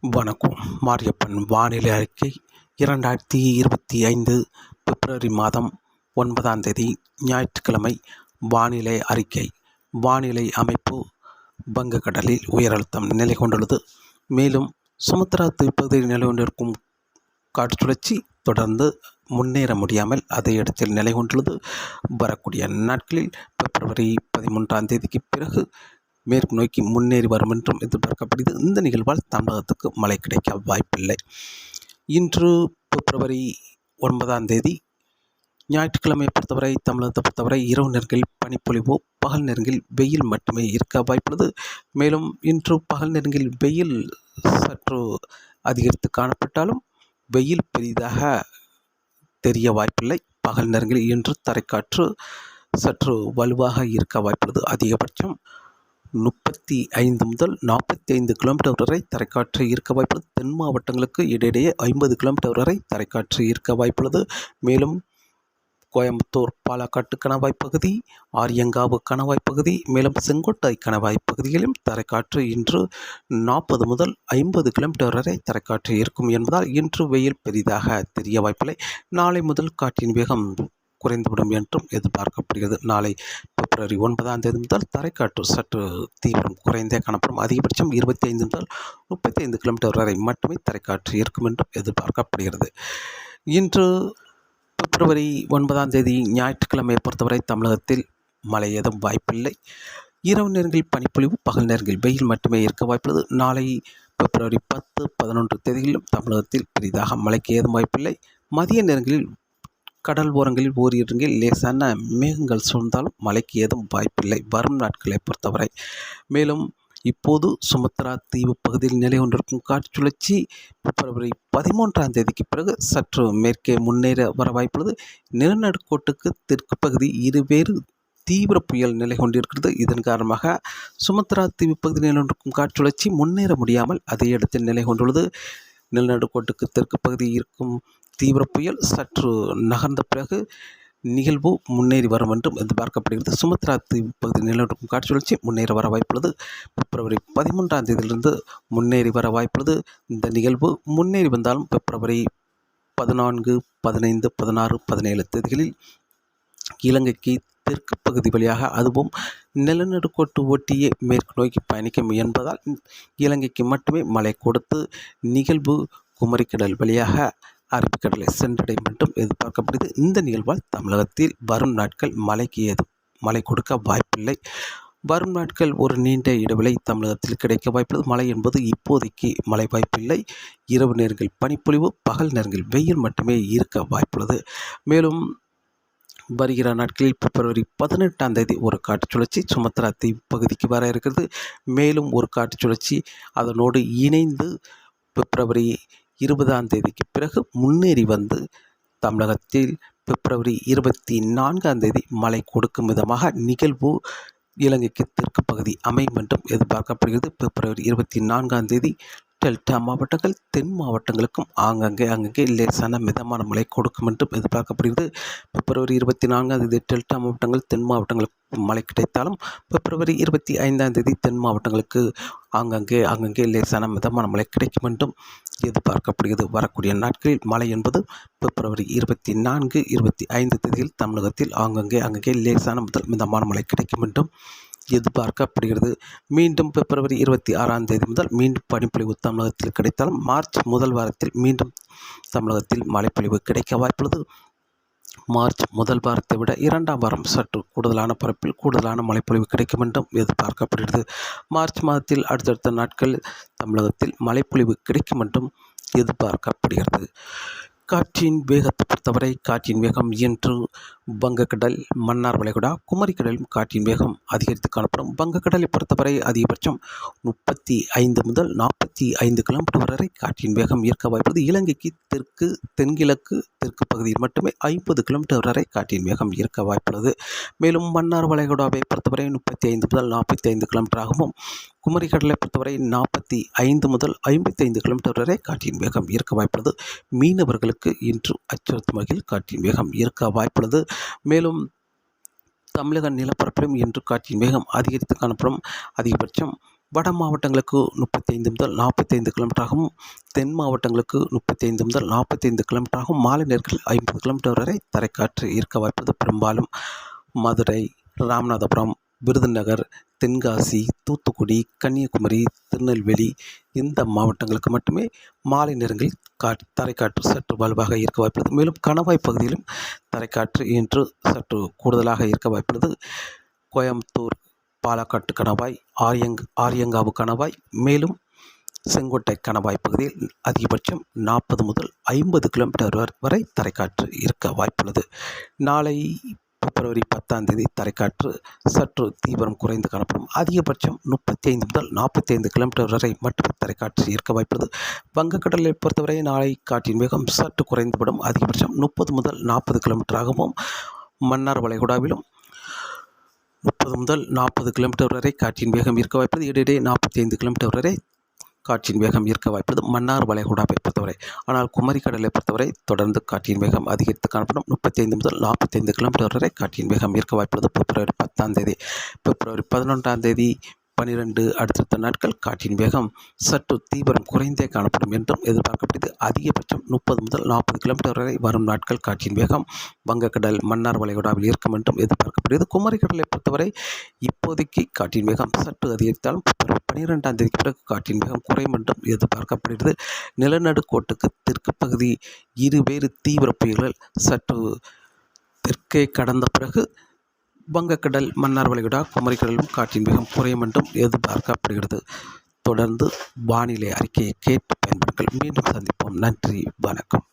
வணக்கம். மாரியப்பன் வானிலை அறிக்கை இரண்டாயிரத்தி இருபத்தி ஐந்து பிப்ரவரி மாதம் ஒன்பதாம் தேதி ஞாயிற்றுக்கிழமை வானிலை அறிக்கை. வானிலை அமைப்பு வங்கக்கடலில் உயரழுத்தம் நிலை கொண்டுள்ளது. மேலும் சுமத்ரா தீப்பகுதியில் நிலை கொண்டிருக்கும் காற்றுச்சுழற்சி தொடர்ந்து முன்னேற முடியாமல் அதே இடத்தில் நிலை கொண்டுள்ளது. வரக்கூடிய நாட்களில் பிப்ரவரி பதிமூன்றாம் தேதிக்கு பிறகு மேற்கு நோக்கி முன்னேறி வரும் என்றும் எதிர்பார்க்கப்படுகிறது. இந்த நிகழ்வால் தமிழகத்துக்கு மழை கிடைக்க வாய்ப்பில்லை. இன்று பிப்ரவரி ஒன்பதாம் தேதி ஞாயிற்றுக்கிழமையை பொறுத்தவரை தமிழகத்தை பொறுத்தவரை இரவு நேரங்களில் பனிப்பொழிவோ பகல் நேரங்களில் வெயில் மட்டுமே இருக்க வாய்ப்புள்ளது. மேலும் இன்று பகல் நேரங்களில் வெயில் சற்று அதிகரித்து காணப்பட்டாலும் வெயில் பெரிதாக தெரிய வாய்ப்பில்லை. பகல் நேரங்களில் இன்று தரைக்காற்று சற்று வலுவாக இருக்க வாய்ப்புள்ளது. அதிகபட்சம் முப்பத்தி ஐந்து முதல் நாற்பத்தி ஐந்து கிலோமீட்டர் வரை தரைக்காற்று இருக்க வாய்ப்புள்ளது. தென் மாவட்டங்களுக்கு இடையிடையே ஐம்பது கிலோமீட்டர் வரை தரைக்காற்று இருக்க வாய்ப்புள்ளது. மேலும் கோயம்புத்தூர் பாலக்காட்டு கணவாய் பகுதி ஆரியங்காவு கணவாய் பகுதி மேலும் செங்கோட்டை கணவாய் பகுதிகளிலும் தரைக்காற்று இன்று நாற்பது முதல் ஐம்பது கிலோமீட்டர் வரை தரைக்காற்று இருக்கும் என்பதால் இன்று வெயில் பெரிதாக தெரிய வாய்ப்பில்லை. நாளை முதல் காற்றின் வேகம் குறைந்துவிடும் என்றும் எதிர்பார்க்கப்படுகிறது. நாளை பிப்ரவரி ஒன்பதாம் தேதி முதல் தரைக்காற்று சற்று தீவிரம் குறைந்தே காணப்படும். அதிகபட்சம் இருபத்தி ஐந்து முதல் முப்பத்தி ஐந்து கிலோமீட்டர் வரை மட்டுமே தரைக்காற்று இருக்கும் என்றும் எதிர்பார்க்கப்படுகிறது. இன்று பிப்ரவரி ஒன்பதாம் தேதி ஞாயிற்றுக்கிழமையை பொறுத்தவரை தமிழகத்தில் மழை எதுவும் வாய்ப்பில்லை. இரவு நேரங்களில் பனிப்பொழிவு பகல் நேரங்களில் வெயில் மட்டுமே இருக்க வாய்ப்புள்ளது. நாளை பிப்ரவரி பத்து பதினொன்று தேதிகளிலும் தமிழகத்தில் பெரிதாக மழைக்கு ஏதும் வாய்ப்பில்லை. மதிய நேரங்களில் கடல் ஓரங்களில் ஓரிடங்களில் லேசான மேகங்கள் சூழ்ந்தாலும் மழைக்கு ஏதும் வாய்ப்பில்லை. வரும் நாட்களை பொறுத்தவரை. மேலும் இப்போது சுமத்ரா தீவு பகுதியில் நிலை கொண்டிருக்கும் காற்று சுழற்சி பிப்ரவரி பதிமூன்றாம் தேதிக்கு பிறகு சற்று மேற்கே முன்னேற வர வாய்ப்புள்ளது. நிலநடுக்கோட்டுக்கு தெற்கு பகுதி இருவேறு தீவிர புயல் நிலை கொண்டிருக்கிறது. இதன் காரணமாக சுமத்ரா தீவு பகுதியில் நிலை கொண்டிருக்கும் காற்று சுழற்சி முன்னேற முடியாமல் அதே இடத்தில் நிலை கொண்டுள்ளது. நிலநடுக்கோட்டுக்கு தெற்கு பகுதி இருக்கும் தீவிர புயல் சற்று நகர்ந்த பிறகு நிகழ்வு முன்னேறி வரும் என்றும் எதிர்பார்க்கப்படுகிறது. சுமத்ரா தீவு பகுதி நிலநடுக்கும் காட்சி சுழற்சி முன்னேறி வர வாய்ப்புள்ளது. பிப்ரவரி பதிமூன்றாம் தேதியிலிருந்து முன்னேறி வர வாய்ப்புள்ளது. இந்த நிகழ்வு முன்னேறி வந்தாலும் பிப்ரவரி பதினான்கு பதினைந்து பதினாறு பதினேழு தேதிகளில் இலங்கைக்கு தெற்கு பகுதி வழியாக அதுவும் நிலநடுக்கோட்டு ஒட்டியே மேற்கு நோக்கி பயணிக்க முயன்பதால் இலங்கைக்கு மட்டுமே மழை கொடுத்து நிகழ்வு குமரிக்கடல் வழியாக அரபிக்கடலை சென்றடையும் என்றும் எதிர்பார்க்கப்படுகிறது. இந்த நிகழ்வால் தமிழகத்தில் வரும் நாட்கள் மழைக்கு ஏது மழை கொடுக்க வாய்ப்பில்லை. வரும் நாட்கள் ஒரு நீண்ட இடைவெளி தமிழகத்தில் கிடைக்க வாய்ப்புள்ளது. மழை என்பது இப்போதைக்கு மழை வாய்ப்பில்லை. இரவு நேரங்கள் பனிப்பொழிவு பகல் நேரங்கள் வெயில் மட்டுமே இருக்க வாய்ப்புள்ளது. மேலும் வருகிற நாட்களில் பிப்ரவரி பதினெட்டாம் தேதி ஒரு காட்டு சுழற்சி சுமத்ரா தீவு பகுதிக்கு வர இருக்கிறது. மேலும் ஒரு காற்று சுழற்சி அதனோடு இணைந்து பிப்ரவரி இருபதாம் தேதிக்கு பிறகு முன்னேறி வந்து தமிழகத்தில் பிப்ரவரி இருபத்தி நான்காம் தேதி மழை கொடுக்கும் விதமாக நிகழ்வு இலங்கைக்கு தெற்கு பகுதி அமையும் என்றும் எதிர்பார்க்கப்படுகிறது. பிப்ரவரி இருபத்தி நான்காம் தேதி டெல்டா மாவட்டங்கள் தென் மாவட்டங்களுக்கும் ஆங்கங்கே அங்கங்கே லேசான மிதமான மழை கொடுக்கும் என்றும் எதிர்பார்க்கப்படுகிறது. பிப்ரவரி இருபத்தி நான்காம் தேதி டெல்டா மாவட்டங்கள் தென் மாவட்டங்களுக்கு மழை கிடைத்தாலும் பிப்ரவரி இருபத்தி ஐந்தாம் தேதி தென் மாவட்டங்களுக்கு ஆங்கங்கே அங்கங்கே லேசான மிதமான மழை கிடைக்கும் என்றும் எதிர்பார்க்கப்படுகிறது. வரக்கூடிய நாட்களில் மழை என்பது பிப்ரவரி இருபத்தி நான்கு இருபத்தி ஐந்து தேதியில் தமிழகத்தில் ஆங்கங்கே அங்கங்கே லேசான முதல் மிதமான மழை கிடைக்கும் என்றும் எதிர்பார்க்கப்படுகிறது. மீண்டும் பிப்ரவரி இருபத்தி ஆறாம் தேதி முதல் மீண்டும் பனிப்பொழிவு தமிழகத்தில் கிடைத்தாலும் மார்ச் முதல் வாரத்தில் மீண்டும் தமிழகத்தில் மழைப்பொழிவு கிடைக்க வாய்ப்புள்ளது. மார்ச் முதல் வாரத்தை விட இரண்டாம் வாரம் சற்று கூடுதலான பரப்பில் கூடுதலான மழைப்பொழிவு கிடைக்கும் என்றும் எதிர்பார்க்கப்படுகிறது. மார்ச் மாதத்தில் அடுத்தடுத்த நாட்கள் தமிழகத்தில் மழைப்பொழிவு கிடைக்கும் என்றும் எதிர்பார்க்கப்படுகிறது. காற்றின் வேகத்தை பொறுத்தவரை காற்றின் வேகம் இன்று வங்கக்கடல் மன்னார் வளைகுடா குமரிக்கடலும் காற்றின் வேகம் அதிகரித்து காணப்படும். வங்கக்கடலை பொறுத்தவரை அதிகபட்சம் முப்பத்தி ஐந்து முதல் நாற்பத்தி ஐந்து கிலோமீட்டர் வரை காற்றின் வேகம் இருக்க வாய்ப்பது இலங்கைக்கு தெற்கு தென்கிழக்கு தெற்கு பகுதியில் மட்டுமே ஐம்பது கிலோமீட்டர் வரை காற்றின் வேகம் இருக்க வாய்ப்புள்ளது. மேலும் மன்னார் வளைகுடாவை பொறுத்தவரை முப்பத்தி ஐந்து முதல் நாற்பத்தி ஐந்து கிலோமீட்டராகவும் குமரிக்கடலை பொறுத்தவரை நாற்பத்தி ஐந்து முதல் ஐம்பத்தி ஐந்து கிலோமீட்டர் வரை காற்றின் வேகம் இருக்க வாய்ப்புள்ளது. மீனவர்களுக்கு இன்று அச்சுறுத்தும் வகையில் காற்றின் வேகம் இருக்க வாய்ப்புள்ளது. மேலும் தமிழக நிலப்பரப்பிலும் இன்று காற்றின் வேகம் அதிகரித்து காணப்படும். அதிகபட்சம் வட மாவட்டங்களுக்கு முப்பத்தைந்து முதல் நாற்பத்தைந்து கிலோமீட்டராகவும் தென் மாவட்டங்களுக்கு முப்பத்தைந்து முதல் நாற்பத்தைந்து கிலோமீட்டராகவும் மாலை நேரத்தில் ஐம்பது கிலோமீட்டர் வரை தரைக்காற்று இருக்க வாய்ப்பது பெரும்பாலும் மதுரை ராமநாதபுரம் விருதுநகர் தென்காசி தூத்துக்குடி கன்னியாகுமரி திருநெல்வேலி இந்த மாவட்டங்களுக்கு மட்டுமே மாலை நேரங்களில் காற்று தரைக்காற்று சற்று வலுவாக இருக்க வாய்ப்புள்ளது. மேலும் கணவாய் பகுதியிலும் தரைக்காற்று இன்று சற்று கூடுதலாக இருக்க வாய்ப்புள்ளது. கோயம்புத்தூர் பாலக்காட்டு கணவாய் ஆரியங் ஆரியங்காவு கணவாய் மேலும் செங்கோட்டை கணவாய் பகுதியில் அதிகபட்சம் நாற்பது முதல் ஐம்பது கிலோமீட்டர் வரை தரைக்காற்று இருக்க வாய்ப்புள்ளது. நாளை பிப்ரவரி பத்தாம் தேதி தரைக்காற்று சற்று தீவிரம் குறைந்து காணப்படும் அதிகபட்சம் முப்பத்தி ஐந்து முதல் நாற்பத்தி ஐந்து கிலோமீட்டர் வரை மட்டுமே தரைக்காற்று இருக்க வாய்ப்புள்ளது. வங்கக்கடலை பொறுத்தவரை நாளை காற்றின் வேகம் சற்று குறைந்துவிடும். அதிகபட்சம் முப்பது முதல் நாற்பது கிலோமீட்டராகவும் மன்னார் வளைகுடாவிலும் முப்பது முதல் நாற்பது கிலோமீட்டர் வரை காற்றின் வேகம் இருக்க வாய்ப்பது இடையிடையே நாற்பத்தி ஐந்து கிலோமீட்டர் வரை காற்றின் வேகம் இருக்க வாய்ப்பது மன்னார் வளைகுடாவை பொறுத்தவரை. ஆனால் குமரி கடலை பொறுத்தவரை தொடர்ந்து காற்றின் வேகம் அதிகரித்து காணப்படும் முப்பத்தைந்து முதல் நாற்பத்தைந்து கிலோமீட்டர் வரை காற்றின் வேகம் இருக்க வாய்ப்புள்ளது பிப்ரவரி பத்தாம் தேதி. பிப்ரவரி பதினொன்றாம் தேதி பனிரெண்டு அடுத்தடுத்த நாட்கள் காற்றின் வேகம் சற்று தீவிரம் குறைந்தே காணப்படும் என்றும் எதிர்பார்க்கப்படுகிறது. அதிகபட்சம் முப்பது முதல் நாற்பது கிலோமீட்டர் வரை வரும் நாட்கள் காற்றின் வேகம் வங்கக்கடல் மன்னார் வளைகுடாவில் இருக்கும் என்றும் எதிர்பார்க்கப்படுகிறது. குமரி கடலை பொறுத்தவரை இப்போதைக்கு காற்றின் வேகம் சற்று அதிகரித்தாலும் பிப்ரவரி பனிரெண்டாம் தேதிக்கு பிறகு காற்றின் வேகம் குறையும் என்றும் எதிர்பார்க்கப்படுகிறது. நிலநடுக்கோட்டுக்கு தெற்கு பகுதி இருவேறு தீவிர புயல்கள் சற்று தெற்கே கடந்த பிறகு வங்கக்கடல் மன்னார் வளைகுடா குமரிக்கடலும் காற்றின் வேகம் குறையும் என்றும் எதிர்பார்க்கப்படுகிறது. தொடர்ந்து வானிலை அறிக்கையை கேட்டு பயன்படுங்கள். மீண்டும் சந்திப்போம். நன்றி. வணக்கம்.